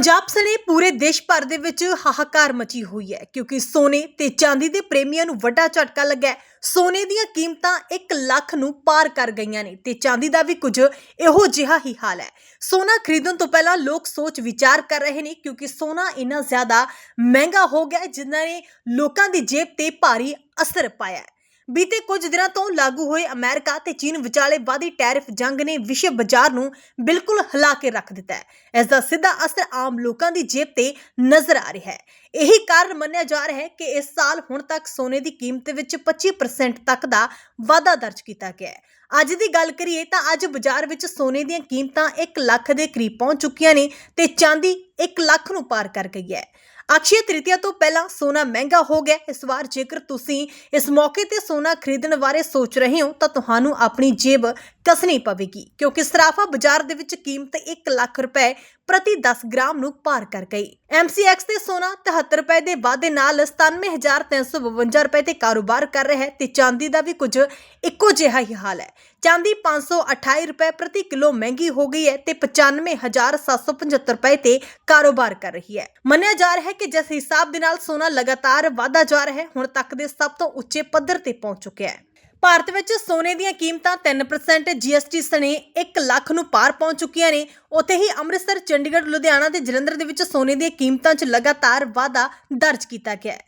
ਪੰਜਾਬ ਸਣੇ ਪੂਰੇ ਦੇਸ਼ ਭਰ ਦੇ ਵਿੱਚ ਹਾਹਾਕਾਰ ਮਚੀ ਹੋਈ ਹੈ, ਕਿਉਂਕਿ ਸੋਨੇ ਤੇ ਚਾਂਦੀ ਦੇ ਪ੍ਰੇਮੀਆਂ ਨੂੰ ਵੱਡਾ ਝਟਕਾ ਲੱਗਾ ਹੈ। ਸੋਨੇ ਦੀਆਂ ਕੀਮਤਾਂ 1 ਲੱਖ ਨੂੰ ਪਾਰ ਕਰ ਗਈਆਂ ਨੇ ਤੇ ਚਾਂਦੀ ਦਾ ਵੀ ਕੁਝ ਇਹੋ ਜਿਹਾ ਹੀ ਹਾਲ ਹੈ। ਸੋਨਾ ਖਰੀਦਣ ਤੋਂ ਪਹਿਲਾਂ ਲੋਕ ਸੋਚ ਵਿਚਾਰ ਕਰ ਰਹੇ ਨੇ, ਕਿਉਂਕਿ ਸੋਨਾ ਇੰਨਾ ਜ਼ਿਆਦਾ ਮਹਿੰਗਾ ਹੋ ਗਿਆ ਜਿਨ੍ਹਾਂ ਨੇ ਲੋਕਾਂ ਦੀ ਜੇਬ ਤੇ ਭਾਰੀ ਅਸਰ ਪਾਇਆ ਹੈ। ਬੀਤੇ ਕੁਝ ਦਿਨਾਂ ਤੋਂ ਲਾਗੂ ਹੋਏ ਅਮਰੀਕਾ ਤੇ ਚੀਨ ਵਿਚਾਲੇ ਵਾਧੀ ਟੈਰਿਫ ਜੰਗ ਨੇ ਵਿਸ਼ਵ ਬਾਜ਼ਾਰ ਨੂੰ ਬਿਲਕੁਲ ਹਿਲਾ ਕੇ ਰੱਖ ਦਿੱਤਾ ਹੈ। ਇਸ ਦਾ ਸਿੱਧਾ ਅਸਰ ਆਮ ਲੋਕਾਂ ਦੀ ਜੇਬ ਤੇ ਨਜ਼ਰ ਆ ਰਿਹਾ ਹੈ। ਇਹੀ ਕਾਰਨ ਮੰਨਿਆ ਜਾ ਰਿਹਾ ਹੈ ਕਿ ਇਸ ਸਾਲ ਹੁਣ ਤੱਕ ਸੋਨੇ ਦੀ ਕੀਮਤ ਵਿੱਚ 25% ਤੱਕ ਦਾ ਵਾਧਾ ਦਰਜ ਕੀਤਾ ਗਿਆ ਹੈ। ਅੱਜ ਦੀ ਗੱਲ ਕਰੀਏ ਤਾਂ ਅੱਜ ਬਾਜ਼ਾਰ ਵਿੱਚ ਸੋਨੇ ਦੀਆਂ ਕੀਮਤਾਂ 1 ਲੱਖ ਦੇ ਕਰੀਬ ਪਹੁੰਚ ਚੁੱਕੀਆਂ ਨੇ ਤੇ ਚਾਂਦੀ 1 ਲੱਖ ਨੂੰ ਪਾਰ ਕਰ ਗਈ ਹੈ। ਅਕਸ਼ੇ ਤ੍ਰਿਤੀਆ ਤੋਂ ਪਹਿਲਾਂ ਸੋਨਾ ਮਹਿੰਗਾ ਹੋ ਗਿਆ ਇਸ ਵਾਰ ਜੇਕਰ ਤੁਸੀਂ ਇਸ ਮੌਕੇ ਤੇ ਸੋਨਾ ਖਰੀਦਣ ਬਾਰੇ ਸੋਚ ਰਹੇ ਹੋ ਤਾਂ ਤੁਹਾਨੂੰ ਆਪਣੀ ਜੇਬ ਕਸਣੀ ਪਵੇਗੀ, ਕਿਉਂਕਿ ਸਰਾਫਾ ਬਾਜ਼ਾਰ ਦੇ ਵਿੱਚ ਕੀਮਤ 1 ਲੱਖ ਰੁਪਏ ਪ੍ਰਤੀ 10 ਗ੍ਰਾਮ ਨੂੰ ਪਾਰ ਕਰ ਗਈ। MCX ਤੇ ਸੋਨਾ 73 ਰੁਪਏ ਦੇ ਵਾਧੇ ਨਾਲ 97352 ਰੁਪਏ ਤੇ ਕਾਰੋਬਾਰ ਕਰ ਰਿਹਾ ਹੈ ਤੇ ਚਾਂਦੀ ਦਾ ਵੀ ਕੁਝ ਇੱਕੋ ਜਿਹਾ ਹੀ ਹਾਲ ਹੈ। ਚਾਂਦੀ 528 ਰੁਪਏ ਪ੍ਰਤੀ ਕਿਲੋ ਮਹਿੰਗੀ ਹੋ ਗਈ ਹੈ ਤੇ 95775 ਰੁਪਏ ਤੇ ਕਾਰੋਬਾਰ ਕਰ ਰਹੀ ਹੈ। ਮੰਨਿਆ ਜਾ ਰਿਹਾ ਹੈ ਕਿ ਜਿਸ ਹਿਸਾਬ ਦੇ ਨਾਲ ਸੋਨਾ ਲਗਾਤਾਰ ਵਾਧਾ ਜਾ ਰਿਹਾ ਹੈ, ਹੁਣ ਤੱਕ ਦੇ ਸਭ ਤੋਂ ਉੱਚੇ ਪੱਧਰ ਤੇ ਪਹੁੰਚ ਚੁੱਕਿਆ ਹੈ। ਭਾਰਤ ਵਿੱਚ ਸੋਨੇ ਦੀਆਂ ਕੀਮਤਾਂ 3% GST ਸਣੇ 1 ਲੱਖ ਨੂੰ ਪਾਰ ਪਹੁੰਚ ਚੁੱਕੀਆਂ ਨੇ। ਉੱਥੇ ਹੀ ਅੰਮ੍ਰਿਤਸਰ, ਚੰਡੀਗੜ੍ਹ, ਲੁਧਿਆਣਾ ਤੇ ਜਲੰਧਰ ਦੇ ਵਿੱਚ ਸੋਨੇ ਦੀਆਂ ਕੀਮਤਾਂ 'ਚ ਲਗਾਤਾਰ ਵਾਧਾ ਦਰਜ ਕੀਤਾ ਗਿਆ ਹੈ।